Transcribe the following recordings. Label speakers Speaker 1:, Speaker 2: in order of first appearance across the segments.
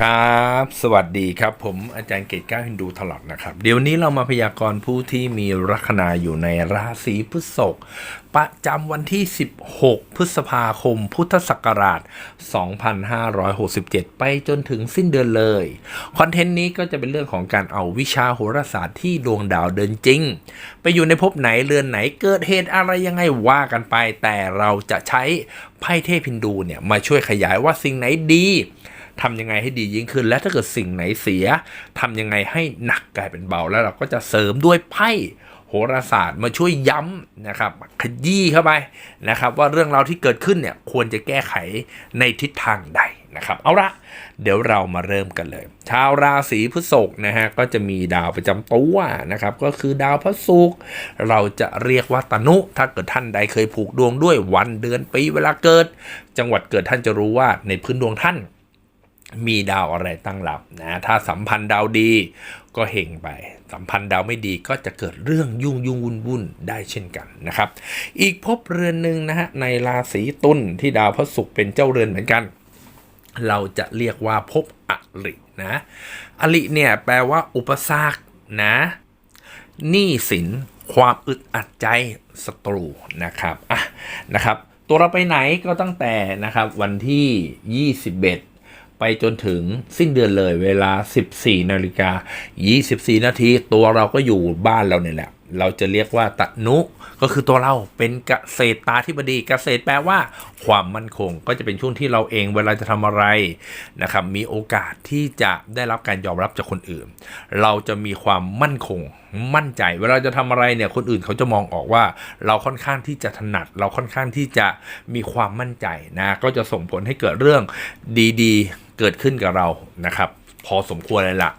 Speaker 1: ครับ สวัสดีครับ ผมอาจารย์เกตก้าวฮินดูถลอดนะครับ เดี๋ยวนี้เรามาพยากรณ์ผู้ที่มีลัคนาอยู่ในราศีพฤษภประจำวันที่ 16 พฤษภาคม พุทธศักราช 2567 ไปจนถึงสิ้นเดือนเลย คอนเทนต์นี้ก็จะเป็นเรื่องของการเอาวิชาโหราศาสตร์ที่ดวงดาวเดินจริง ไปอยู่ในภพไหนเรือนไหนเกิดเหตุอะไรยังไงว่ากันไป แต่เราจะใช้ไพ่เทพฮินดูเนี่ยมาช่วยขยายว่าสิ่งไหนดี ทำยังไงให้ดียิ่งขึ้น และถ้าเกิดสิ่งไหนเสียทำยังไงให้หนักกลายเป็นเบา แล้วเราก็จะเสริมด้วยไพ่โหราศาสตร์มาช่วยย้ำนะครับขยี้เข้าไปนะครับ ว่าเรื่องราวที่เกิดขึ้นเนี่ยควรจะแก้ไขในทิศทางใดนะครับ เอาละเดี๋ยวเรามาเริ่มกันเลย ชาวราศีพฤษภนะฮะก็จะมีดาวประจำตัวนะครับ ก็คือดาวพระศุกร์เราจะเรียกว่าตนุ ถ้าเกิดท่านใดเคยผูกดวงด้วยวันเดือนปีเวลาเกิด จังหวัดเกิดท่านจะรู้ว่าในพื้นดวงท่าน มีดาวอะไรตั้งรับนะถ้าสัมพันธ์ดาวดีก็เฮงไป สัมพันธ์ดาวไม่ดีก็จะเกิดเรื่องยุ่งยุ่งวุ่นวุ่นได้เช่นกันนะครับ อีกภพเรือนหนึ่งนะฮะในราศีตุลที่ดาวพระศุกร์เป็นเจ้าเรือนเหมือนกัน เราจะเรียกว่าภพอรินะอริเนี่ยแปลว่าอุปสรรคนะหนี้สินความอึดอัดใจศัตรูนะครับอะนะครับ ตัวเราไปไหนก็ตั้งแต่นะครับวันที่ 21 ไปจนถึงสิ้นเดือนเลยเวลา 14นาฬิกา24 นาทีตัวเราก็อยู่บ้านเราเนี่ยแหละ เราจะเรียกว่าตนุก็คือตัวเราเป็นเกษตรตาธิบดีเกษตรแปลว่า ความมั่นคงก็จะเป็นช่วงที่เราเองเวลาจะทำอะไรนะครับมีโอกาสที่จะได้รับการยอมรับจากคนอื่น เราจะมีความมั่นคง มั่นใจ เวลาจะทำอะไรเนี่ยคนอื่นเขาจะมองออกว่า เราค่อนข้างที่จะถนัด เราค่อนข้างที่จะมีความมั่นใจนะก็จะส่งผลให้เกิดเรื่องดีๆ เกิดขึ้นกับเรานะครับพอสมควรเลยล่ะ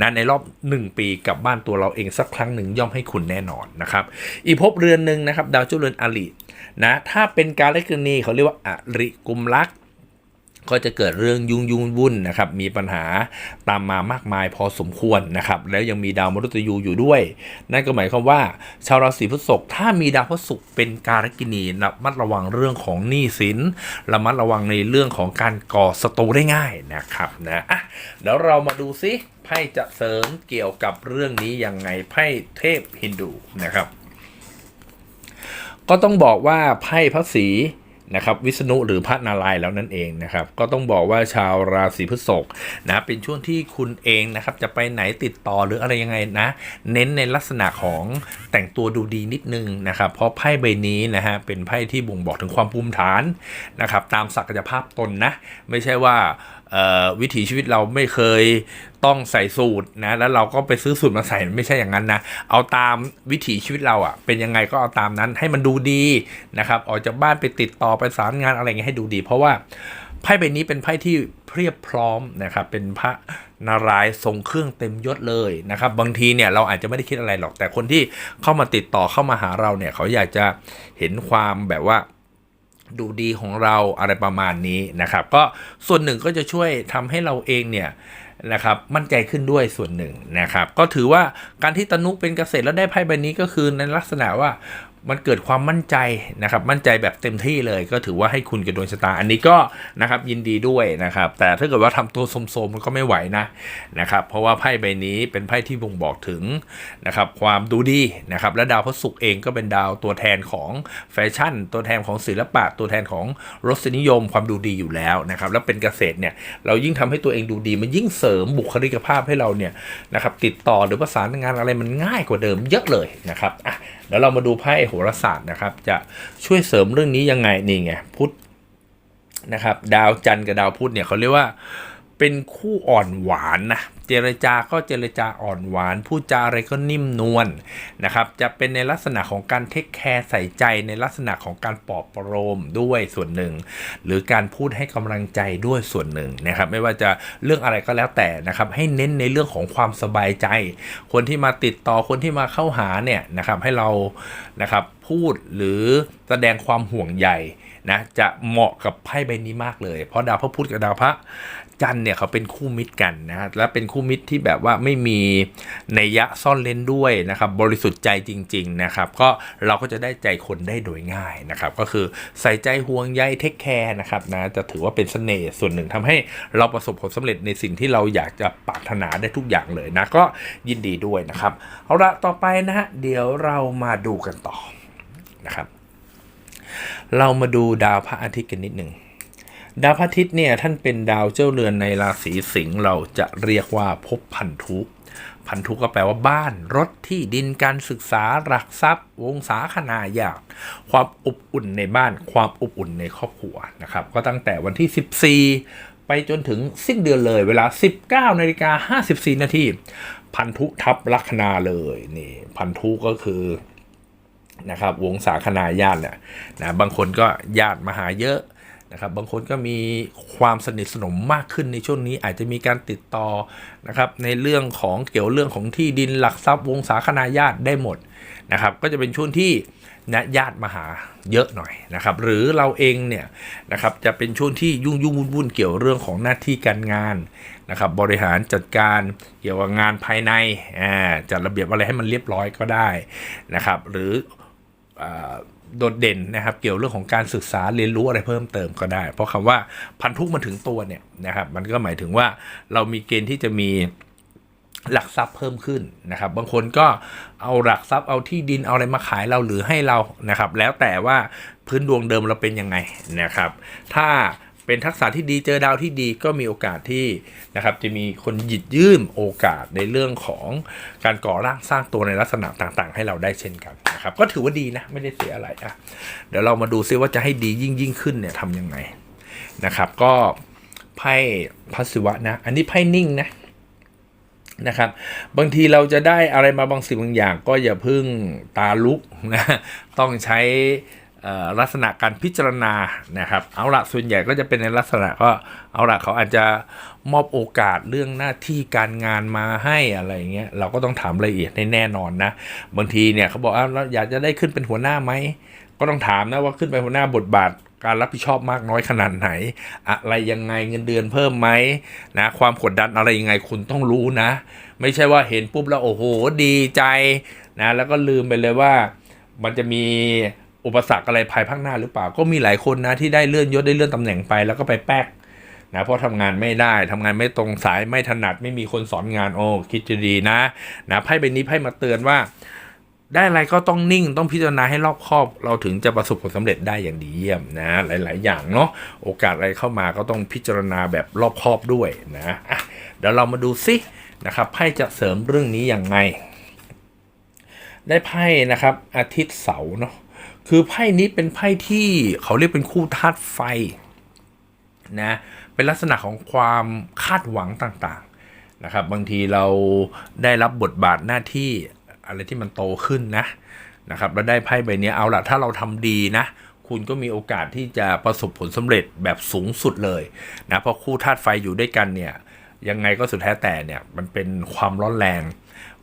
Speaker 1: นะในรอบ 1 ปีกับบ้านตัวเราเองสักครั้งหนึ่งย่อมให้คุณแน่นอนนะครับ อีกภพเรือนหนึ่งนะครับ ดาวเจ้าเรือนอรินะถ้าเป็นการเลกนีเขาเรียกว่าอริกุมลักษ ก็จะเกิดเรื่องยุ่งยุ่งวุ่นนะครับมีปัญหาตามมามากมายพอสมควรนะครับแล้วยังมีดาวมฤตยูอยู่ด้วย นั่นก็หมายความว่า ชาวราศีพฤษภถ้ามีดาวพฤษภเป็นการกินีระมัดระวังเรื่องของหนี้สินระมัดระวังในเรื่องของการก่อศัตรูได้ง่ายนะครับนะอะเดี๋ยวเรามาดูซิไพ่จะเสริมเกี่ยวกับเรื่องนี้ยังไงไพ่เทพฮินดูนะครับ ก็ต้องบอกว่าไพ่พระศรี นะครับวิษณุหรือพระนารายณ์แล้วนั่นเองนะครับ ก็ต้องบอกว่าชาวราศีพฤษภนะเป็นช่วงที่คุณเองนะครับจะไปไหนติดต่อหรืออะไรยังไงนะ เน้นในลักษณะของแต่งตัวดูดีนิดนึงนะครับ เพราะไพ่ใบนี้นะฮะเป็นไพ่ที่บ่งบอกถึงความภูมิฐานนะครับ ตามศักยภาพตนนะ ไม่ใช่ว่าวิถีชีวิตเราไม่เคย ต้องใส่สูตรนะ แล้วเราก็ไปซื้อสูตรมาใส่ไม่ใช่อย่างนั้นนะ เอาตามวิถีชีวิตเราอะ่ะ เป็นยังไงก็เอาตามนั้นให้มันดูดีนะครับออกจากบ้านไปติดต่อไปสารงานอะไรเงี้ยให้ดูดี เพราะว่าไพ่ใบนี้เป็นไพ่ที่เพียบพร้อมนะครับ เป็นพระนารายณ์ทรงเครื่องเต็มยศเลยนะครับ บางทีเนี่ยเราอาจจะไม่ได้คิดอะไรหรอก แต่คนที่เข้ามาติดต่อเข้ามาหาเราเนี่ย เขาอยากจะเห็นความแบบว่าดูดีของเราอะไรประมาณนี้นะครับ ก็ส่วนหนึ่งก็จะช่วยทำให้เราเองเนี่ย นะครับมั่นใจขึ้นด้วยส่วนหนึ่งนะครับ ก็ถือว่าการที่ตนุเป็นเกษตรแล้วได้ไพ่ใบนี้ก็คือในลักษณะว่า มันเกิดความมั่นใจนะครับ มั่นใจแบบเต็มที่เลย ก็ถือว่าให้คุณกับดวงชะตา อันนี้ก็นะครับยินดีด้วยนะครับ แต่ถ้าเกิดว่าทำตัวโสมๆมันก็ไม่ไหวนะนะครับ เพราะว่าไพ่ใบนี้เป็นไพ่ที่บ่งบอกถึงนะครับ ความดูดีนะครับ และดาวพระศุกร์เองก็เป็นดาวตัวแทนของแฟชั่น ตัวแทนของศิลปะ ตัวแทนของรสนิยม ความดูดีอยู่แล้วนะครับ แล้วเป็นเกษตรเนี่ย เรายิ่งทำให้ตัวเองดูดี มันยิ่งเสริมบุคลิกภาพให้เราเนี่ยนะครับ ติดต่อหรือประสานงานอะไรมันง่ายกว่าเดิมเยอะเลยนะครับอะ เดี๋ยวเรามาดูไพ่โหราศาสตร์นะครับ จะช่วยเสริมเรื่องนี้ยังไงนี่ไงพุธนะครับ ดาวจันทร์กับดาวพุธเนี่ยเขาเรียกว่า เป็นคู่อ่อนหวานนะเจรจาก็เจรจาอ่อนหวานพูดจาอะไรก็นิ่มนวลนะครับ จะเป็นในลักษณะของการเทคแคร์ใส่ใจในลักษณะของการปลอบประโลมด้วยส่วนหนึ่ง หรือการพูดให้กำลังใจด้วยส่วนหนึ่งนะครับ ไม่ว่าจะเรื่องอะไรก็แล้วแต่นะครับ ให้เน้นในเรื่องของความสบายใจ คนที่มาติดต่อคนที่มาเข้าหาเนี่ยนะครับให้เรานะครับพูดหรือแสดงความห่วงใยนะจะเหมาะกับไพ่ใบนี้มากเลย เพราะดาวพระพุธกับดาวพระ จันเนี่ยเขาเป็นคู่มิตรกันนะและเป็นคู่มิตรที่แบบว่าไม่มีนัยยะซ่อนเล้นด้วยนะครับบริสุทธิ์ใจจริงๆนะครับก็เราก็จะได้ใจคนได้โดยง่ายนะครับก็คือใส่ใจห่วงใยเทคแคร์นะครับนะจะถือว่าเป็นเสน่ห์ส่วนหนึ่งทำให้เราประสบผลสำเร็จในสิ่งที่เราอยากจะปรารถนาได้ทุกอย่างเลยนะก็ยินดีด้วยนะครับเอาละต่อไปนะฮะเดี๋ยวเรามาดูกันต่อนะครับ เรามาดูดาวพระอาทิตย์กันนิดหนึ่ง ดาวพระอาทิตย์เนี่ยท่านเป็นดาวเจ้าเรือนในราศีสิงห์เราจะเรียกว่าภพพันธุพันธุก็แปลว่าบ้าน รถที่ดินการศึกษาหลักทรัพย์ วงศาคณาญาติความอบอุ่นในบ้าน ความอบอุ่นในครอบครัวนะครับ ก็ตั้งแต่วันที่ 14 ไปจนถึงสิ้นเดือนเลยเวลา 19นาฬิกา54 นาทีพันธุทับลัคนาเลยนี่พันธุก็คือนะครับวงศาคณาญาติเนี่ยนะบางคนก็ญาติมาหาเยอะ นะครับบางคนก็มีความสนิทสนมมากขึ้นในช่วงนี้อาจจะมีการติดต่อนะครับในเรื่องของเกี่ยวเรื่องของที่ดินหลักทรัพย์วงศาคณาญาติได้หมดนะครับก็จะเป็นช่วงที่นะญาติมาหาเยอะหน่อยนะครับหรือเราเองเนี่ยนะครับจะเป็นช่วงที่ยุ่งยุ่งวุ่นวุ่นเกี่ยวเรื่องของหน้าที่การงานนะครับบริหารจัดการเกี่ยวกับงานภายในอ่าจัดระเบียบอะไรให้มันเรียบร้อยก็ได้นะครับหรืออ โดดเด่นนะครับ เกี่ยวเรื่องของการศึกษาเรียนรู้อะไรเพิ่มเติมก็ได้ เพราะคำว่าพันธุมาถึงตัวเนี่ยนะครับ มันก็หมายถึงว่าเรามีเกณฑ์ที่จะมีหลักทรัพย์เพิ่มขึ้นนะครับ บางคนก็เอาหลักทรัพย์เอาที่ดินเอาอะไรมาขายเราหรือให้เรานะครับ แล้วแต่ว่าพื้นดวงเดิมเราเป็นยังไงนะครับ ถ้า เป็นทักษะที่ดีเจอดาวที่ดีก็มีโอกาสที่นะครับจะมีคนหยิบยื่นโอกาสในเรื่องของการก่อร่างสร้างตัวในลักษณะต่างๆ ให้เราได้เช่นกันนะครับก็ถือว่าดีนะไม่ได้เสียอะไรอะเดี๋ยวเรามาดูซิว่าจะให้ดียิ่งยิ่งขึ้นเนี่ยทำยังไงนะครับก็ไพ่พัสวะนะ อันนี้ไพ่นิ่งนะนะครับบางทีเราจะได้อะไรมาบางสิ่งบางอย่างก็อย่าพึ่งตาลุกนะต้องใช้ ลักษณะการพิจารณานะครับ เอาละส่วนใหญ่ก็จะเป็นในลักษณะก็เอาละเขาอาจจะมอบโอกาสเรื่องหน้าที่การงานมาให้อะไรเงี้ยเราก็ต้องถามรายละเอียดให้แน่นอนนะบางทีเนี่ยเขาบอกว่าเราอยากจะได้ขึ้นเป็นหัวหน้าไหมก็ต้องถามนะว่าขึ้นไปหัวหน้าบทบาทการรับผิดชอบมากน้อยขนาดไหน อะไรยังไงเงินเดือนเพิ่มไหมนะความกดดันอะไรยังไงคุณต้องรู้นะ ไม่ใช่ว่าเห็นปุ๊บแล้วโอ้โหดีใจนะแล้วก็ลืมไปเลยว่ามันจะมี อุปสรรคอะไรภายภาคหน้าหรือเปล่า ก็มีหลายคนนะที่ได้เลื่อนยศได้เลื่อนตำแหน่งไปแล้วก็ไปแป๊กนะเพราะทำงานไม่ได้ทำงานไม่ตรงสายไม่ถนัดไม่มีคนสอนงานโอ้คิดจะดีนะนะไพ่ใบนี้ไพ่มาเตือนว่า ได้อะไรก็ต้องนิ่งต้องพิจารณาให้รอบคอบ เราถึงจะประสบผลสำเร็จได้อย่างดีเยี่ยมนะ หลาย ๆ อย่างเนาะโอกาสอะไรเข้ามาก็ต้องพิจารณาแบบรอบคอบด้วยนะอะเดี๋ยวเรามาดูซินะครับไพ่จะเสริมเรื่องนี้อย่างไง ได้ไพ่นะครับอาทิตย์เสาร์เนาะ คือไพ่นี้เป็นไพ่ที่เขาเรียกเป็นคู่ธาตุไฟนะเป็นลักษณะของความคาดหวังต่างๆนะครับ บางทีเราได้รับบทบาทหน้าที่อะไรที่มันโตขึ้นนะนะครับแล้วได้ไพ่ใบนี้เอาละถ้าเราทำดีนะ คุณก็มีโอกาสที่จะประสบผลสำเร็จแบบสูงสุดเลยนะเพราะคู่ธาตุไฟอยู่ด้วยกันเนี่ยยังไงก็สุดแท้แต่เนี่ยมันเป็นความร้อนแรง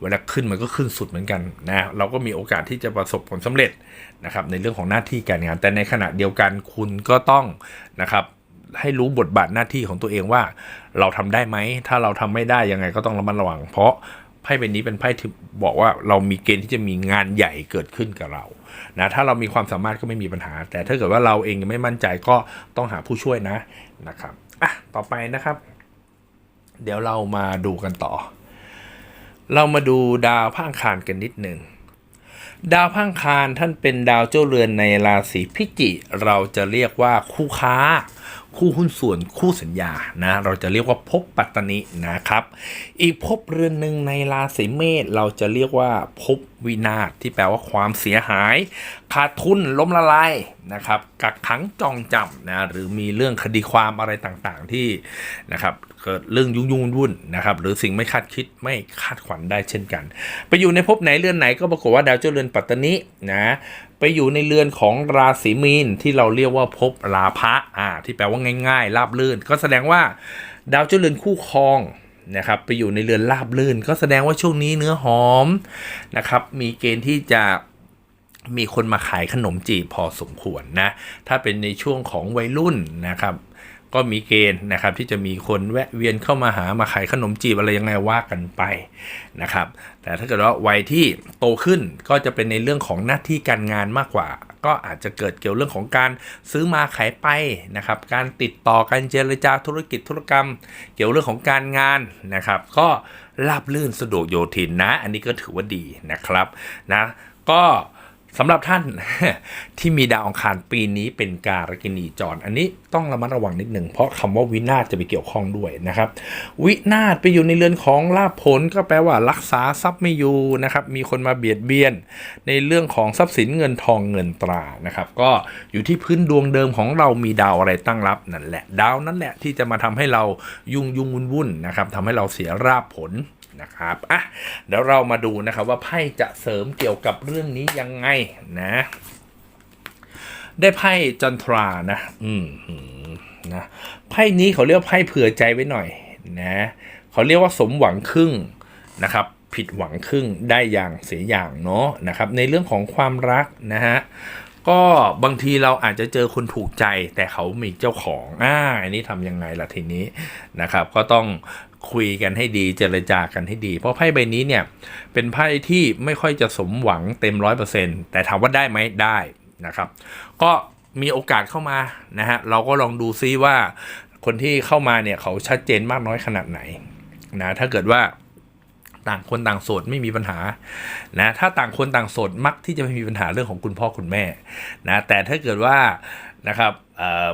Speaker 1: เวลาขึ้นมันก็ขึ้นสุดเหมือนกันนะเราก็มีโอกาสที่จะประสบผลสำเร็จนะครับในเรื่องของหน้าที่การงาน แต่ในขณะเดียวกันคุณก็ต้องนะครับให้รู้บทบาทหน้าที่ของตัวเองว่า เราทำได้ไหม ถ้าเราทำไม่ได้ยังไงก็ต้องระมัดระวัง เพราะไพ่ใบนี้เป็นไพ่ที่บอกว่าเรามีเกณฑ์ที่จะมีงานใหญ่เกิดขึ้นกับเรานะถ้าเรามีความสามารถก็ไม่มีปัญหา แต่ถ้าเกิดว่าเราเองยังไม่มั่นใจก็ต้องหาผู้ช่วยนะนะครับอะต่อไปนะครับ เดี๋ยวเรามาดูกันต่อ เรามาดูดาวพังคารกันนิดหนึ่ง ดาวพังคารท่านเป็นดาวเจ้าเรือนในราศีพิจิ เราจะเรียกว่าคู่ค้า คู่หุ้นส่วนคู่สัญญานะเราจะเรียกว่าภพปัตตนินะครับ อีกภพเรือนหนึ่งในราศีเมษเราจะเรียกว่าภพวินาศที่แปลว่าความเสียหาย ขาดทุนล้มละลายนะครับกักขังจองจำนะหรือมีเรื่องคดีความอะไรต่างๆที่นะครับ เกิดเรื่องยุ่งยุ่งวุ่นนะครับหรือสิ่งไม่คาดคิดไม่คาดขวัญได้เช่นกัน ไปอยู่ในภพไหนเรือนไหนก็ปรากฏว่าดาวเจ้าเรือนปัตตนินะไปอยู่ในเรือนของราศีมีนที่เราเรียกว่าภพราพะอ่าที่แปลว่าง่ายๆราบลื่น ก็แสดงว่าดาวเจ้าเรือนคู่ครองนะครับไปอยู่ในเรือนราบลื่น ก็แสดงว่าช่วงนี้เนื้อหอมนะครับมีเกณฑ์ที่จะมีคนมาขายขนมจีบพอสมควรนะถ้าเป็นในช่วงของวัยรุ่นนะครับ ก็มีเกณฑ์นะครับที่จะมีคนแวะเวียนเข้ามาหามาขายขนมจีบอะไรยังไงว่ากันไปนะครับ แต่ถ้าเกิดว่าวัยที่โตขึ้นก็จะเป็นในเรื่องของหน้าที่การงานมากกว่า ก็อาจจะเกิดเกี่ยวเรื่องของการซื้อมาขายไปนะครับ การติดต่อการเจรจาธุรกิจธุรกรรม เกี่ยวเรื่องของการงานนะครับ ก็ราบลื่นสะดวกโยทินนะ อันนี้ก็ถือว่าดีนะครับนะก็ สำหรับท่านที่มีดาวอังคารปีนี้เป็นการกินีจร อันนี้ต้องระมัดระวังนิดหนึ่งเพราะคำว่าวินาศจะไปเกี่ยวข้องด้วยนะครับ วินาศไปอยู่ในเรือนของลาภผลก็แปลว่ารักษาทรัพย์ไม่อยู่นะครับ มีคนมาเบียดเบียน ในเรื่องของทรัพย์สินเงินทองเงินตรานะครับ ก็อยู่ที่พื้นดวงเดิมของเรามีดาวอะไรตั้งรับนั่นแหละ ดาวนั่นแหละที่จะมาทำให้เรายุ่งยุ่งวุ่นวุ่นนะครับทำให้เราเสียราบผล นะครับอะเดี๋ยวเรามาดูนะครับว่าไพ่จะเสริมเกี่ยวกับเรื่องนี้ยังไงนะ ได้ไพ่จันทรานะอืมนะไพ่นี้เขาเรียกไพ่เผื่อใจไว้หน่อยนะเขาเรียกว่าสมหวังครึ่งนะครับผิดหวังครึ่งได้อย่างเสียอย่างเนาะนะครับในเรื่องของความรักนะฮะก็บางทีเราอาจจะเจอคนถูกใจแต่เขามีเจ้าของอ่าอันนี้ทำยังไงล่ะทีนี้นะครับ ก็ต้อง คุยกันให้ดีเจรจากันให้ดี เพราะไพ่ใบนี้เนี่ยเป็นไพ่ที่ไม่ค่อยจะสมหวังเต็มร้อยเปอร์เซ็นต์แต่ถามว่าได้ไหมได้นะครับ ก็มีโอกาสเข้ามานะฮะเราก็ลองดูซิว่าคนที่เข้ามาเนี่ยเขาชัดเจนมากน้อยขนาดไหนนะถ้าเกิดว่าต่างคนต่างโสดไม่มีปัญหานะถ้าต่างคนต่างโสดมักที่จะไม่มีปัญหาเรื่องของคุณพ่อคุณแม่นะแต่ถ้าเกิดว่านะครับ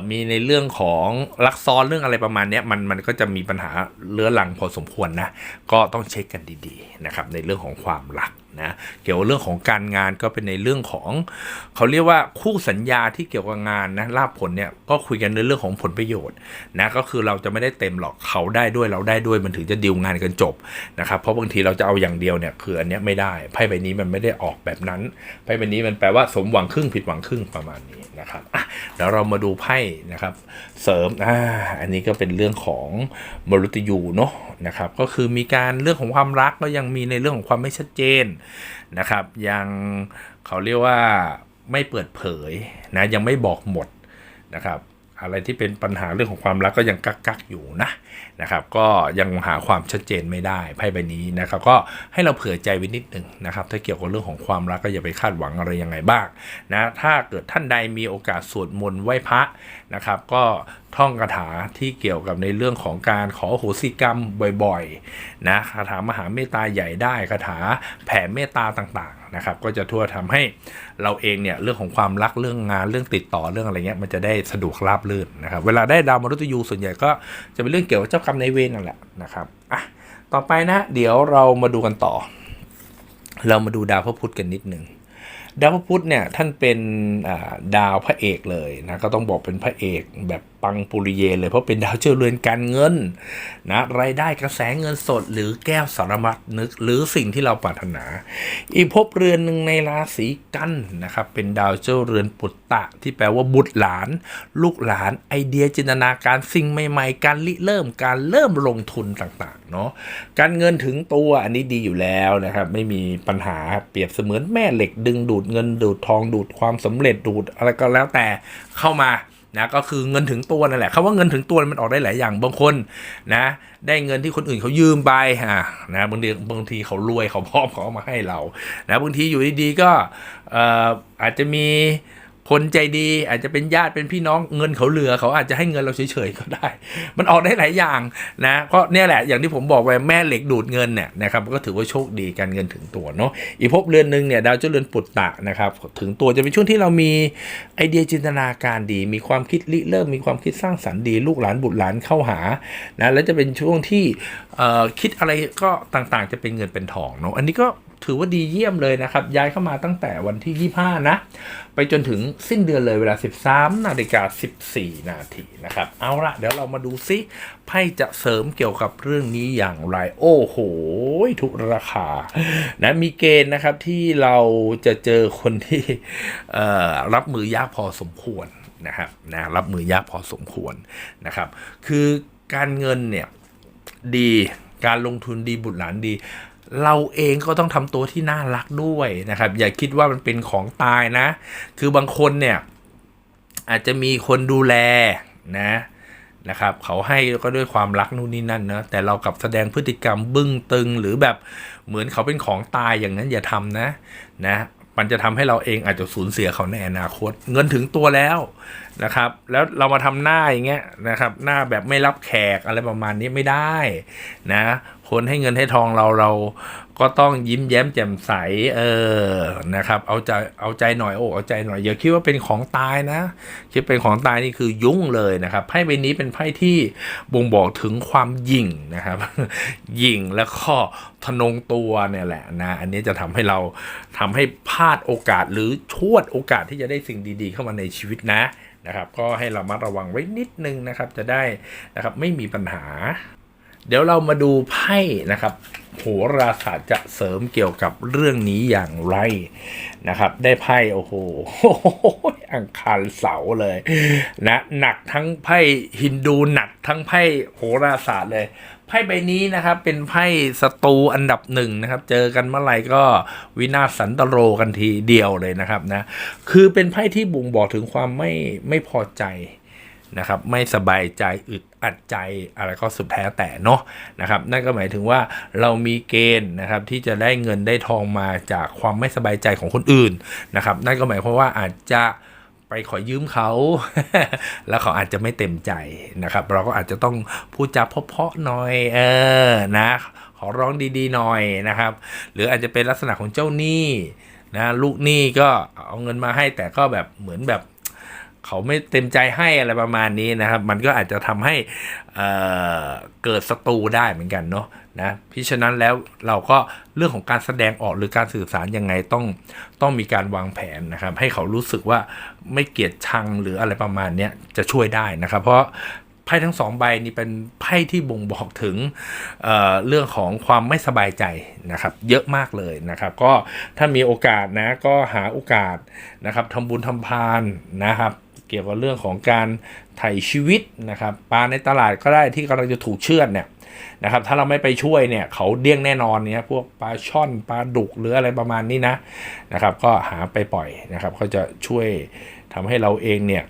Speaker 1: มีในเรื่องของรักซ้อนเรื่องอะไรประมาณนี้มันมันก็จะมีปัญหาเลื้อรังพอสมควรนะ ก็ต้องเช็คกันดีๆนะครับในเรื่องของความรักนะเกี่ยวกับเรื่องของการงานก็เป็นในเรื่องของ เขาเรียกว่าคู่สัญญาที่เกี่ยวกับงานนะลาบผลเนี่ยก็คุยกันในเรื่องของผลประโยชน์นะก็คือเราจะไม่ได้เต็มหรอกเขาได้ด้วยเราได้ด้วยมันถึงจะดีลงานกันจบนะครับเพราะบางทีเราจะเอาอย่างเดียวเนี่ยคืออันเนี้ยไม่ได้ไพ่ใบนี้มันไม่ได้ออกแบบนั้นไพ่ใบนี้มันแปลว่าสมหวังครึ่งผิดหวังครึ่งประมาณนี้ นะครับอะเดี๋ยวเรามาดูไพ่นะครับเสริมอ่าอันนี้ก็เป็นเรื่องของมรุตยูเนาะนะครับก็คือมีการเรื่องของความรักก็ยังมีในเรื่องของความไม่ชัดเจนนะครับยังเขาเรียกว่าไม่เปิดเผยนะยังไม่บอกหมดนะครับ อะไรที่เป็นปัญหาเรื่องของความรักก็ยังกักกักอยู่นะนะครับก็ยังหาความชัดเจนไม่ได้ไพ่ใบนี้นะครับก็ให้เราเผื่อใจไว้นิดหนึ่งนะครับถ้าเกี่ยวกับเรื่องของความรักก็อย่าไปคาดหวังอะไรยังไงบ้างนะถ้าเกิดท่านใดมีโอกาสสวดมนต์ไหว้พระนะครับก็ท่องคาถาที่เกี่ยวกับในเรื่องของการขอโหสิกรรมบ่อยๆนะคาถามหาเมตตาใหญ่ได้คาถาแผ่เมตตาต่างๆ นะครับก็จะทั่วทำให้เราเองเนี่ยเรื่องของความรักเรื่องงานเรื่องติดต่อเรื่องอะไรเงี้ยมันจะได้สะดวกราบรื่นนะครับเวลาได้ดาวมฤตยูส่วนใหญ่ก็จะเป็นเรื่องเกี่ยวกับเจ้ากรรมนายเวรนั่นแหละนะครับอะต่อไปนะ เดี๋ยวเรามาดูกันต่อ เรามาดูดาวพระพุธกันนิดหนึ่งดาวพระพุธเนี่ยท่านเป็นดาวพระเอกเลยนะก็ต้องบอกเป็นพระเอกแบบ ปังปุริเยเลยเพราะเป็นดาวเจ้าเรือนการเงินนะรายได้กระแสเงินสดหรือแก้วสารมัดนึกหรือสิ่งที่เราปรารถนา อีกภพเรือนหนึ่งในราศีกันนะครับเป็นดาวเจ้าเรือนปุตตะ ที่แปลว่าบุตรหลาน ลูกหลานไอเดียจินตนาการสิ่งใหม่ ๆ การริเริ่มการเริ่มลงทุนต่างๆเนาะการเงินถึงตัวอันนี้ดีอยู่แล้วนะครับไม่มีปัญหาเปรียบเสมือนแม่เหล็กดึงดูดเงินดูดทองดูดความสำเร็จดูดอะไรก็แล้วแต่เข้ามา นะก็คือเงินถึงตัวนั่นแหละคำว่าเงินถึงตัวมันออกได้หลายอย่างบางคนนะได้เงินที่คนอื่นเขายืมไปอะนะบางทีบางทีเขารวยเขาพร้อมเขาเอามาให้เรานะบางทีอยู่ดีๆก็อาจจะมี คนใจดีอาจจะเป็นญาติเป็นพี่น้องเงินเขาเหลือเขาอาจจะให้เงินเราเฉยๆก็ได้ มันออกได้หลายอย่างนะก็เนี่ยแหละอย่างที่ผมบอกไปแม่เหล็กดูดเงินเนี่ยนะครับก็ถือว่าโชคดีการเงินถึงตัวเนาะอีกภพเรือนหนึ่งเนี่ยดาวเจ้าเรือนปุตตะนะครับถึงตัวจะเป็นช่วงที่เรามีไอเดียจินตนาการดี มีความคิดริเริ่มมีความคิดสร้างสรรค์ดี ลูกหลานบุตรหลานเข้าหานะแล้วจะเป็นช่วงที่คิดอะไรก็ต่างๆ จะเป็นเงินเป็นทองเนาะอันนี้ก็ ถือว่าดีเยี่ยมเลยนะครับ ย้ายเข้ามาตั้งแต่วันที่ 25 นะ ไปจนถึงสิ้นเดือนเลยเวลา 13 นาฬิกา 14 นาทีนะครับ เอาละเดี๋ยวเรามาดูซิไพ่จะเสริมเกี่ยวกับเรื่องนี้อย่างไร โอ้โห ทุกราคานะมีเกณฑ์นะครับที่เราจะเจอคนที่รับมือยากพอสมควรนะครับนะรับมือยากพอสมควรนะครับ คือการเงินเนี่ยดีการลงทุนดีบุตรหลานดี เราเองก็ต้องทำตัวที่น่ารักด้วยนะครับ อย่าคิดว่ามันเป็นของตายนะ คือบางคนเนี่ย อาจจะมีคนดูแลนะนะครับเขาให้ก็ด้วยความรักนู่นนี่นั่นนะแต่เรากับแสดงพฤติกรรมบึ้งตึง หรือแบบเหมือนเขาเป็นของตายอย่างนั้นอย่าทำนะนะมันจะทำให้เราเองอาจจะสูญเสียเขาในอนาคต เงินถึงตัวแล้วนะครับ แล้วเรามาทำหน้าอย่างเงี้ยนะครับ หน้าแบบไม่รับแขกอะไรประมาณนี้ไม่ได้นะ คนให้เงินให้ทองเราเราก็ต้องยิ้มแย้มแจ่มใส เออนะครับ เอาใจเอาใจหน่อยโอ้เอาใจหน่อยอย่าคิดว่าเป็นของตายนะ คิดเป็นของตายนี่คือยุ่งเลยนะครับไพ่ใบนี้เป็นไพ่ที่บ่งบอกถึงความยิ่งนะครับ ยิ่งแล้วก็ทะนงตัวเนี่ยแหละนะอันนี้จะทำให้เราทำให้พลาดโอกาสหรือชวดโอกาสที่จะได้สิ่งดี ๆ เข้ามาในชีวิตนะนะครับ ก็ให้เรามาระวังไว้นิดนึงนะครับ จะได้นะครับไม่มีปัญหา เดี๋ยวเรามาดูไพ่นะครับโหราศาสตร์จะเสริมเกี่ยวกับเรื่องนี้อย่างไรนะครับ ได้ไพ่โอ้โหอังคารเสาเลยนะหนักทั้งไพ่ฮินดูหนักทั้งไพ่โหราศาสตร์เลยไพ่ใบนี้นะครับ เป็นไพ่ศัตรูอันดับหนึ่งนะครับ เจอกันเมื่อไหร่ก็วินาศสันตโรกันทีเดียวเลยนะครับนะคือเป็นไพ่ที่บ่งบอกถึงความไม่ไม่พอใจ นะครับไม่สบายใจอึดอัดใจอะไรก็สุดแท้แต่เนาะนะครับนั่นก็หมายถึงว่าเรามีเกณฑ์นะครับที่จะได้เงินได้ทองมาจากความไม่สบายใจของคนอื่นนะครับนั่นก็หมายความว่าอาจจะไปขอยืมเขา แล้วเขาอาจจะไม่เต็มใจนะครับ เราก็อาจจะต้องพูดจาเพาะๆหน่อยเออนะขอร้องดีๆหน่อยนะครับ หรืออาจจะเป็นลักษณะของเจ้าหนี้นะลูกหนี้ก็เอาเงินมาให้แต่ก็แบบเหมือนแบบ เขาไม่เต็มใจให้อะไรประมาณนี้นะครับ มันก็อาจจะทำให้เเกิดศัตรูได้เหมือนกันเนาะนะพิฉะนั้นแล้วเราก็เรื่องของการแสดงออกหรือการสื่อสารยังไงต้องต้องมีการวางแผนนะครับ ให้เขารู้สึกว่าไม่เกลียดชังหรืออะไรประมาณนี้จะช่วยได้นะครับ เพราะไพ่ทั้งสองใบนี้เป็นไพ่ที่บ่งบอกถึงเเรื่องของความไม่สบายใจนะครับ เยอะมากเลยนะครับ ก็ถ้ามีโอกาสนะก็หาโอกาสนะครับทำบุญทำทานนะครับ เกี่ยวกับเรื่องของการไถ่ชีวิตนะครับปลาในตลาดก็ได้ที่กำลังจะถูกเชือดเนี่ยนะครับถ้าเราไม่ไปช่วยเนี่ยเขาเดี้ยงแน่นอนเนี่ยพวกปลาช่อนปลาดุกหรืออะไรประมาณนี้นะนะครับก็หาไปปล่อยนะครับเขาจะช่วยทำให้เราเองเนี่ย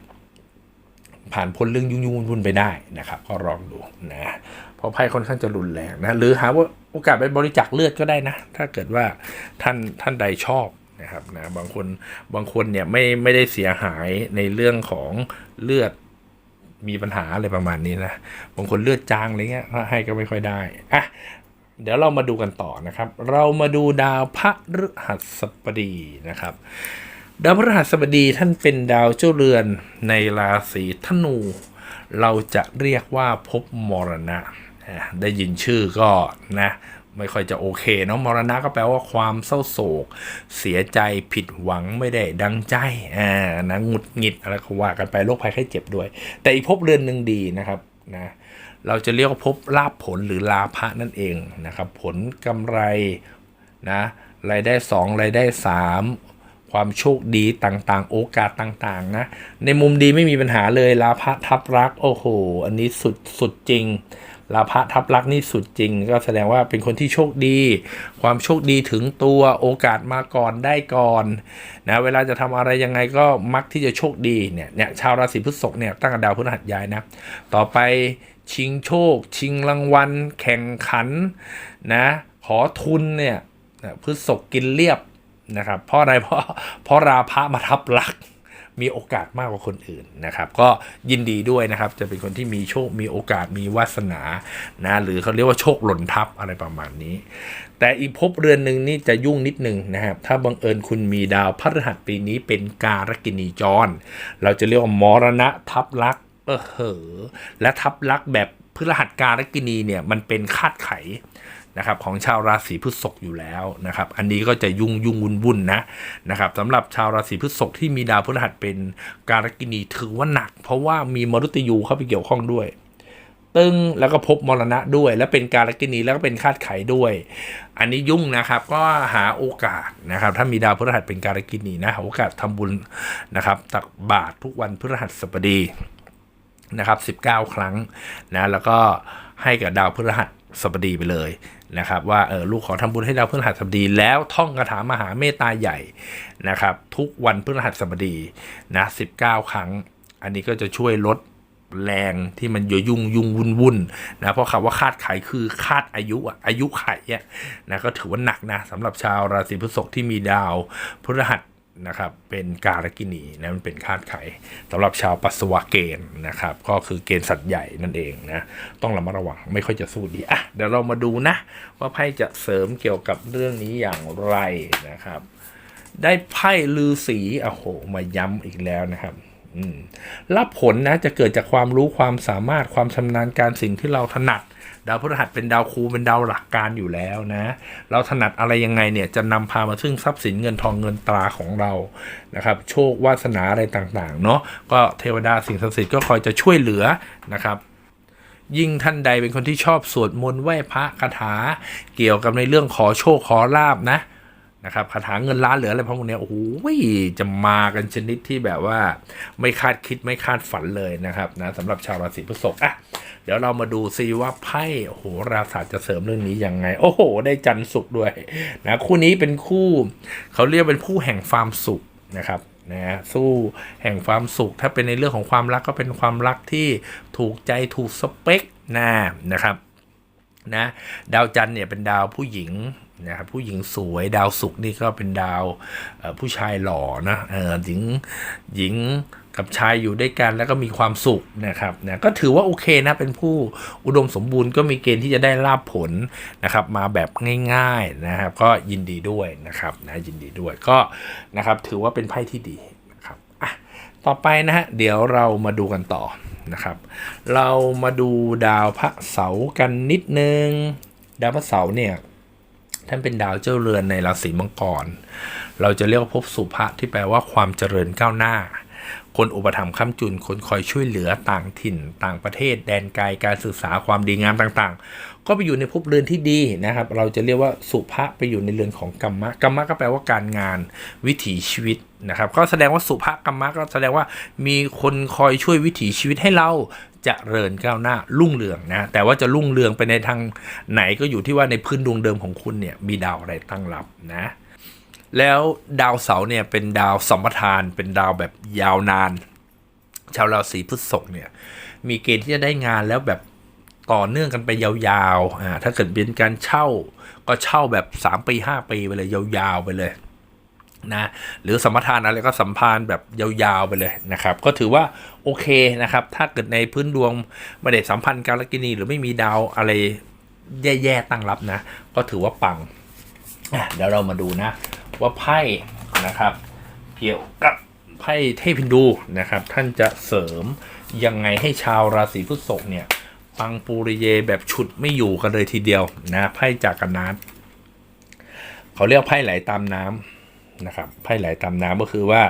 Speaker 1: ผ่านพ้นเรื่องยุ่งๆวุ่นไปได้นะครับ ก็ลองดูนะเพราะไพ่ค่อนข้างจะรุนแรงนะหรือหาว่าโอกาสไปบริจาคเลือดก็ได้นะ ถ้าเกิดว่าท่านท่านใดชอบ นะครับนะบางคนบางคนเนี่ยไม่ไม่ได้เสียหายในเรื่องของเลือดมีปัญหาอะไรประมาณนี้นะบางคนเลือดจางอะไรเงี้ยให้ก็ไม่ค่อยได้อะเดี๋ยวเรามาดูกันต่อนะครับ เรามาดูดาวพระฤหัสบดีนะครับ ดาวพระฤหัสบดีท่านเป็นดาวเจ้าเรือนในราศีธนู เราจะเรียกว่าภพมรณะอะได้ยินชื่อก็นะ ไม่ค่อยจะโอเคเนาะมรณะก็แปลว่าความเศร้าโศก เสียใจผิดหวังไม่ได้ดังใจอ่านะหงุดหงิดอะไรก็ว่ากันไปโรคภัยไข้เจ็บด้วย แต่อีกภพเรือนหนึ่งดีนะครับนะเราจะเรียกว่าภพลาภผลหรือลาภะนั่นเองนะครับ ผลกำไรนะรายได้สองรายได้สาม ความโชคดีต่างๆ โอกาสต่างๆ นะ ในมุมดีไม่มีปัญหาเลยลาภะทับรัก โอ้โห อันนี้สุดสุดจริงลาภะทับรักนี่สุดจริง ก็แสดงว่าเป็นคนที่โชคดี ความโชคดีถึงตัวโอกาสมาก่อนได้ก่อนนะเวลาจะทำอะไรยังไงก็มักที่จะโชคดีเนี่ยเนี่ยชาวราศีพฤษภเนี่ยตั้งแต่ดาวพฤหัสย้ายนะ ต่อไปชิงโชค ชิงรางวัล แข่งขันนะขอทุนเนี่ยพฤษภกินเรียบ นะครับเพราะอะไรเพราะเพราะราพะมาทับลักมีโอกาสมากกว่าคนอื่นนะครับ ก็ยินดีด้วยนะครับ จะเป็นคนที่มีโชค มีโอกาส มีวาสนา นะ หรือเขาเรียกว่าโชคหล่นทับอะไรประมาณนี้ แต่อีกภพเรือนหนึ่งนี่จะยุ่งนิดนึงนะครับ ถ้าบังเอิญคุณมีดาวพฤหัสปีนี้เป็นการกินีจร เราจะเรียกว่ามรณะทับลักเออเหอและทับลักแบบพฤหัสการกินีเนี่ยมันเป็นคาดไข นะครับของชาวราศีพฤษภอยู่แล้วนะครับ อันนี้ก็จะยุ่งยุ่งวุ่นวุ่นนะนะครับสำหรับชาวราศีพฤษภที่มีดาวพฤหัสเป็นการกินีถือว่าหนัก เพราะว่ามีมรุตยูเข้าไปเกี่ยวข้องด้วย ตึงแล้วก็พบมรณะด้วย แล้วเป็นการกินีแล้วก็เป็นคาดไขด้วย อันนี้ยุ่งนะครับก็หาโอกาสนะครับ ถ้ามีดาวพฤหัสเป็นการกินีนะหาโอกาสทำบุญนะครับ ตักบาตรทุกวันพฤหัสบดีนะครับ 19 ครั้งนะแล้วก็ให้กับดาวพฤหัสสบดีไปเลย นะครับว่าเออลูกขอทำบุญให้ดาวพฤหัสบดีแล้วท่องคาถามหาเมตตาใหญ่นะครับทุกวันพฤหัสบดีนะสิครั้ง อันนี้ก็จะช่วยลดแรงที่มันยยุ่งยุ่งวุ่นวุ่นนะเพราะคำว่าคาดไขคือคาดอายุอะอายุไขเนี่ยนะก็ถือว่าหนักนะสำหรับชาวราศีพฤษภที่มีดาวพฤหัส นะครับเป็นการกินีนะมันเป็นคาดไข่สำหรับชาวปัสสาวะเกณฑ์นะครับ ก็คือเกณฑ์สัตว์ใหญ่นั่นเองนะต้องระมัดระวังไม่ค่อยจะสู้ดีอะเดี๋ยวเรามาดูนะ ว่าไพ่จะเสริมเกี่ยวกับเรื่องนี้อย่างไรนะครับ ได้ไพ่ลือสีโอ้โหมาย้ำอีกแล้วนะครับอืมรับผลนะจะเกิดจากความรู้ความสามารถความชำนาญการสิ่งที่เราถนัด ดาวพฤหัสเป็นดาวครูเป็นดาวหลักการอยู่แล้วนะ เราถนัดอะไรยังไงเนี่ยจะนำพามาซึ่งทรัพย์สินเงินทองเงินตราของเรานะครับ โชควาสนาอะไรต่างๆ เนาะก็เทวดาสิ่งศักดิ์สิทธิ์ก็คอยจะช่วยเหลือนะครับยิ่งท่านใดเป็นคนที่ชอบสวดมนต์ไหว้พระคาถา เกี่ยวกับในเรื่องขอโชคขอลาบนะนะครับคาถาเงินล้านเหลืออะไรพวกนี้โอ้โหจะมากันชนิดที่แบบว่า ไม่คาดคิดไม่คาดฝันเลยนะครับนะสำหรับชาวราศีพฤษภอะ เดี๋ยวเรามาดูซิว่าไพ่โหราศาสตร์จะเสริมเรื่องนี้ยังไง โอ้โห ได้จันทร์สุขด้วยนะคู่นี้เป็นคู่เขาเรียกเป็นคู่แห่งความสุขนะครับนะฮะสู้แห่งความสุขถ้าเป็นในเรื่องของความรักก็เป็นความรักที่ถูกใจถูกสเปคนะนะครับนะดาวจันทร์เนี่ยเป็นดาวผู้หญิงนะครับผู้หญิงสวยดาวศุกร์นี่ก็เป็นดาวผู้ชายหล่อนะเออหญิงหญิง กับชายอยู่ด้วยกันแล้วก็มีความสุขนะครับนะก็ถือว่าโอเคนะเป็นผู้อุดมสมบูรณ์ก็มีเกณฑ์ที่จะได้ลาบผลนะครับมาแบบง่ายๆนะครับก็ยินดีด้วยนะครับนะยินดีด้วยก็นะครับถือว่าเป็นไพ่ที่ดีนะครับอะต่อไปนะฮะเดี๋ยวเรามาดูกันต่อนะครับ เรามาดูดาวพระเสาร์กันนิดนึง ดาวพระเสาร์เนี่ยท่านเป็นดาวเจ้าเรือนในราศีมังกร เราจะเรียกว่าภพสุภะที่แปลว่าความเจริญก้าวหน้า คนอุปถัมภ์ค้ำจุน คนคอยช่วยเหลือต่างถิ่น ต่างประเทศ แดนไกลการศึกษาความดีงามต่างๆ ก็ไปอยู่ในภพเรือนที่ดีนะครับ เราจะเรียกว่าสุภะไปอยู่ในเรือนของกรรมะกรรมะก็แปลว่าการงานวิถีชีวิตนะครับ ก็แสดงว่าสุภะกรรมะก็แสดงว่ามีคนคอยช่วยวิถีชีวิตให้เราจะเริญก้าวหน้ารุ่งเรืองนะแต่ว่าจะรุ่งเรืองไปในทางไหนก็อยู่ที่ว่าในพื้นดวงเดิมของคุณเนี่ยมีดาวอะไรตั้งรับนะ แล้วดาวเสาร์เนี่ยเป็นดาวสัมปทาน เป็นดาวแบบยาวนาน ชาวราศีพฤษภเนี่ย มีเกณฑ์ที่จะได้งานแล้วแบบต่อเนื่องกันไปยาวๆอ่าถ้าเกิดเป็นการเช่าก็เช่าแบบ 3 ปี 5 ปีไปเลยยาวๆไปเลยนะหรือสัมปทานอะไรก็สัมพันธ์แบบยาวๆไปเลยนะครับ ก็ถือว่าโอเคนะครับ ถ้าเกิดในพื้นดวงไม่ได้สัมพันธ์การกินี หรือไม่มีดาวอะไรแย่ๆตั้งรับนะ ก็ถือว่าปังอะเดี๋ยวเรามาดูนะ ว่าไพ่นะครับเกี่ยวกับไพ่เทพฮินดูนะครับ ท่านจะเสริมยังไงให้ชาวราศีพฤษภเนี่ยปังปูริเยแบบฉุดไม่อยู่กันเลยทีเดียวนะไพ่จากกันน้ำเขาเรียกไพ่ไหลตามน้ำนะครับไพ่ไหลตามน้ำก็คือว่า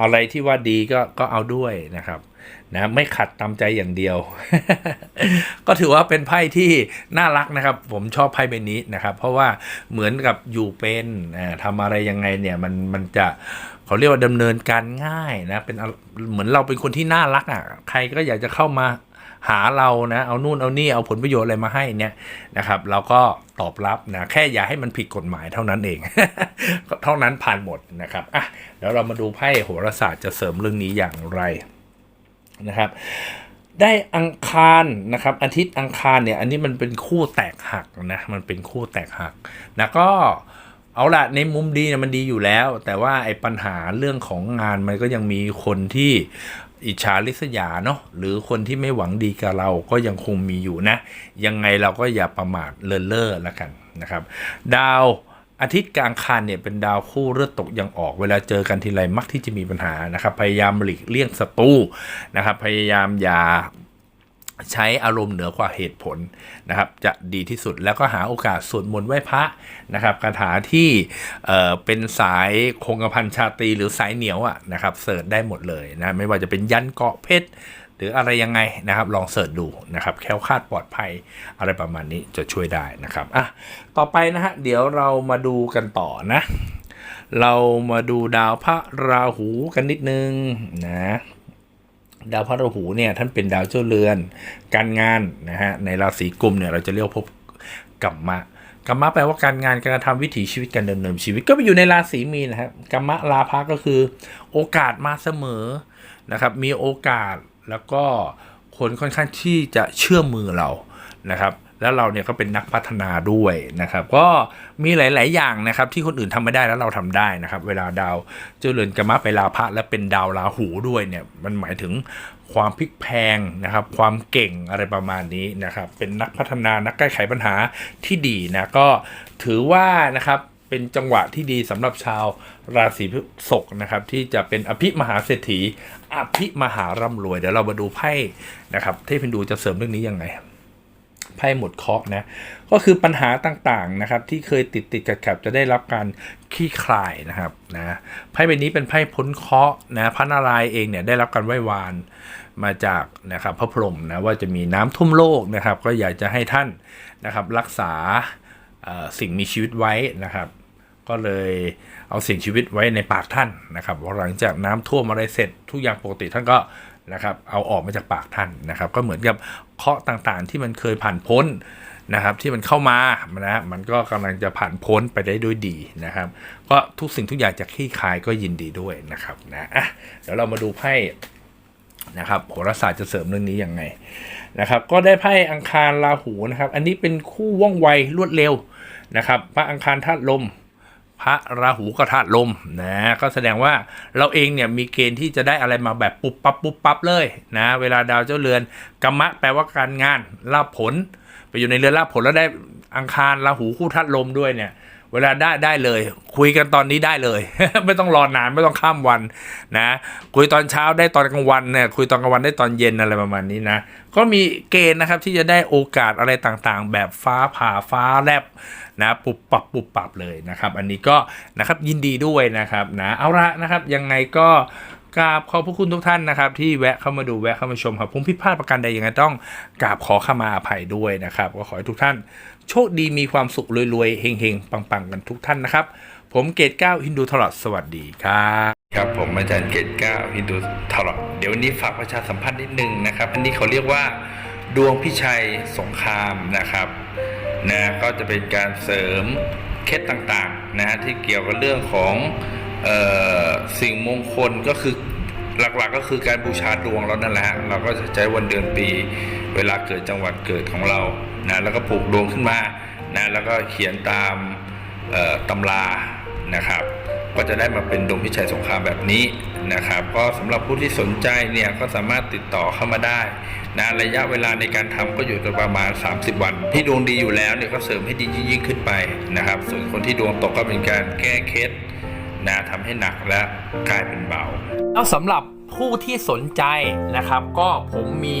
Speaker 1: อะไรที่ว่าดีก็ก็เอาด้วยนะครับ นะไม่ขัดตามใจอย่างเดียว ก็ถือว่าเป็นไพ่ที่น่ารักนะครับ ผมชอบไพ่ใบนี้นะครับ เพราะว่าเหมือนกับอยู่เป็นอ่าทำอะไรยังไงเนี่ยมันมันจะเขาเรียกว่าดำเนินการง่ายนะเป็นเหมือนเราเป็นคนที่น่ารักอะใครก็อยากจะเข้ามาหาเรานะ เอานู่นเอานี่เอาผลประโยชน์อะไรมาให้เนี่ยนะครับ เราก็ตอบรับนะแค่อย่าให้มันผิดกฎหมายเท่านั้นเอง เท่านั้นผ่านหมดนะครับอะเดี๋ยวเรามาดูไพ่โหราศาสตร์จะเสริมเรื่องนี้อย่างไร นะครับ ได้อังคารนะครับ อาทิตย์อังคารเนี่ย อันนี้มันเป็นคู่แตกหักนะ มันเป็นคู่แตกหักนะก็เอาละในมุมดีเนี่ยมันดีอยู่แล้ว แต่ว่าไอ้ปัญหาเรื่องของงานมันก็ยังมีคนที่อิจฉาริษยาเนาะหรือคนที่ไม่หวังดีกับเราก็ยังคงมีอยู่นะ ยังไงเราก็อย่าประมาทเลินเล่อละกันนะครับ ดาว อาทิตย์กลางคันเนี่ยเป็นดาวคู่เลือดตกยังออก เวลาเจอกันทีไรมักที่จะมีปัญหานะครับ พยายามหลีกเลี่ยงศัตรูนะครับ พยายามอย่าใช้อารมณ์เหนือกว่าเหตุผลนะครับ จะดีที่สุดแล้วก็หาโอกาสสวดมนต์ไหว้พระนะครับคาถาที่เอ่อเป็นสายคงกระพันชาตรีหรือสายเหนียวอะนะครับเสิร์ชได้หมดเลยนะไม่ว่าจะเป็นยันเกาะเพชร รืออะไรยังไงนะครับ ลองเสิร์ชดูนะครับแค้วคาดปลอดภัยอะไรประมาณนี้จะช่วยได้นะครับอะต่อไปนะฮะเดี๋ยวเรามาดูกันต่อนะ เรามาดูดาวพระราหูกันนิดนึงนะดาวพระราหูเนี่ยท่านเป็นดาวเจ้าเรือน การงานนะฮะในราศีกุมเนี่ยเราจะเรียกภพกัมมะกัมมะแปลว่าการงานการทำวิถีชีวิตการดำเนินชีวิตก็ไปอยู่ในราศีมีนนะครับกัมมะลาภะก็คือ โอกาสมาเสมอนะครับ มีโอกาส แล้วก็คนค่อนข้างที่จะเชื่อมือเรานะครับ แล้วเราเนี่ยก็เป็นนักพัฒนาด้วยนะครับ ก็มีหลาย ๆ อย่างนะครับ ที่คนอื่นทำไม่ได้แล้วเราทำได้นะครับ เวลาดาวเจ้าเรือนกรรมะไปลาพระและเป็นดาวราหูด้วยเนี่ยมันหมายถึงความพลิกแพงนะครับ ความเก่งอะไรประมาณนี้นะครับ เป็นนักพัฒนานักแก้ไขปัญหาที่ดีนะก็ถือว่านะครับเป็นจังหวะที่ดีสำหรับชาวราศีพฤษภนะครับที่จะเป็นอภิมหาเศรษฐี อภิมหาร่ำรวย เดี๋ยวเรามาดูไพ่นะครับเทพินดูจะเสริมเรื่องนี้ยังไงไพ่หมดเคาะนะก็คือปัญหาต่างๆนะครับที่เคยติดติดๆขัดๆจะได้รับการคลี่คลายนะครับนะไพ่ใบนี้เป็นไพ่พ้นเคาะนะพระนารายณ์เองเนี่ยได้รับการไหว้วานมาจากนะครับพระพรหมนะว่าจะมีน้ำท่วมโลกนะครับ ก็อยากจะให้ท่านนะครับรักษาสิ่งมีชีวิตไว้นะครับ ก็เลยเอาสิ่งชีวิตไว้ในปากท่านนะครับว่าหลังจากน้ำท่วมอะไรเสร็จทุกอย่างปกติท่านก็นะครับเอาออกมาจากปากท่านนะครับ ก็เหมือนกับเคราะห์ต่างๆที่มันเคยผ่านพ้นนะครับที่มันเข้ามานะมันก็กำลังจะผ่านพ้นไปได้ด้วยดีนะครับ ก็ทุกสิ่งทุกอย่างจะคลี่คลายก็ยินดีด้วยนะครับนะอะเดี๋ยวเรามาดูไพ่นะครับโหราศาสตร์จะเสริมเรื่องนี้ยังไงนะครับ ก็ได้ไพ่อังคารราหูนะครับ อันนี้เป็นคู่ว่องไวรวดเร็วนะครับพระอังคารธาตุลม พระราหูกระทะลมนะก็แสดงว่าเราเองเนี่ยมีเกณฑ์ที่จะได้อะไรมาแบบปุบปับปุบปับเลยนะเวลาดาวเจ้าเรือนกรรมะแปลว่าการงานลาผล ไปอยู่ในเรือนลาผลแล้วได้อังคารราหูคู่ทัดลมด้วยเนี่ย เวลาได้ได้เลย คุยกันตอนนี้ได้เลย ไม่ต้องรอนานไม่ต้องข้ามวันนะ คุยตอนเช้าได้ตอนกลางวันเนี่ยคุยตอนกลางวันได้ตอนเย็นอะไรประมาณนี้นะ ก็มีเกณฑ์นะครับที่จะได้โอกาสอะไรต่างๆ แบบฟ้าผ่าฟ้าแลบนะปุบปับปุบปับเลยนะครับ อันนี้ก็นะครับยินดีด้วยนะครับนะเอาละนะครับยังไงก็กราบขอบพระคุณทุกท่านนะครับ ที่แวะเข้ามาดูแวะเข้ามาชมครับผมผิดพลาดประการใดยังไงต้องกราบขอขมาอภัยด้วยนะครับก็ขอให้ทุกท่าน โชคดีมีความสุขรวยๆเฮงๆ ปังๆ กันทุกท่านนะครับ ผมเกตเก้าฮินดูทลอดสวัสดีครับครับผมอาจารย์เกตเก้าฮินดูทลอดเดี๋ยววันนี้ฝากประชาสัมพันธ์นิดนึงนะครับ อันนี้เขาเรียกว่าดวงพิชัยสงครามนะครับนะก็จะเป็นการเสริมเคล็ดต่างๆนะฮะที่เกี่ยวกับเรื่องของออสิ่งมงคลก็คือหลักๆก็คือการบูชาดวงเรานั่นแหละเราก็จะใช้วันเดือนปี เวลาเกิดจังหวัดเกิดของเรา นะแล้วก็ผูกดวงขึ้นมานะแล้วก็เขียนตามตำรานะครับ ก็จะได้มาเป็นดวงพิชัยสงครามแบบนี้นะครับ ก็สำหรับผู้ที่สนใจเนี่ยก็สามารถติดต่อเข้ามาได้นะระยะเวลาในการทำก็อยู่ประมาณ 30 วัน ที่ดวงดีอยู่แล้วเนี่ยก็เสริมให้ดียิ่งขึ้นไปนะครับ ส่วนคนที่ดวงตกก็เป็นการแก้เคล็ดนะทำให้หนักและกลายเป็นเบาแล้วสำหรับผู้ที่สนใจนะครับ ก็ผมมี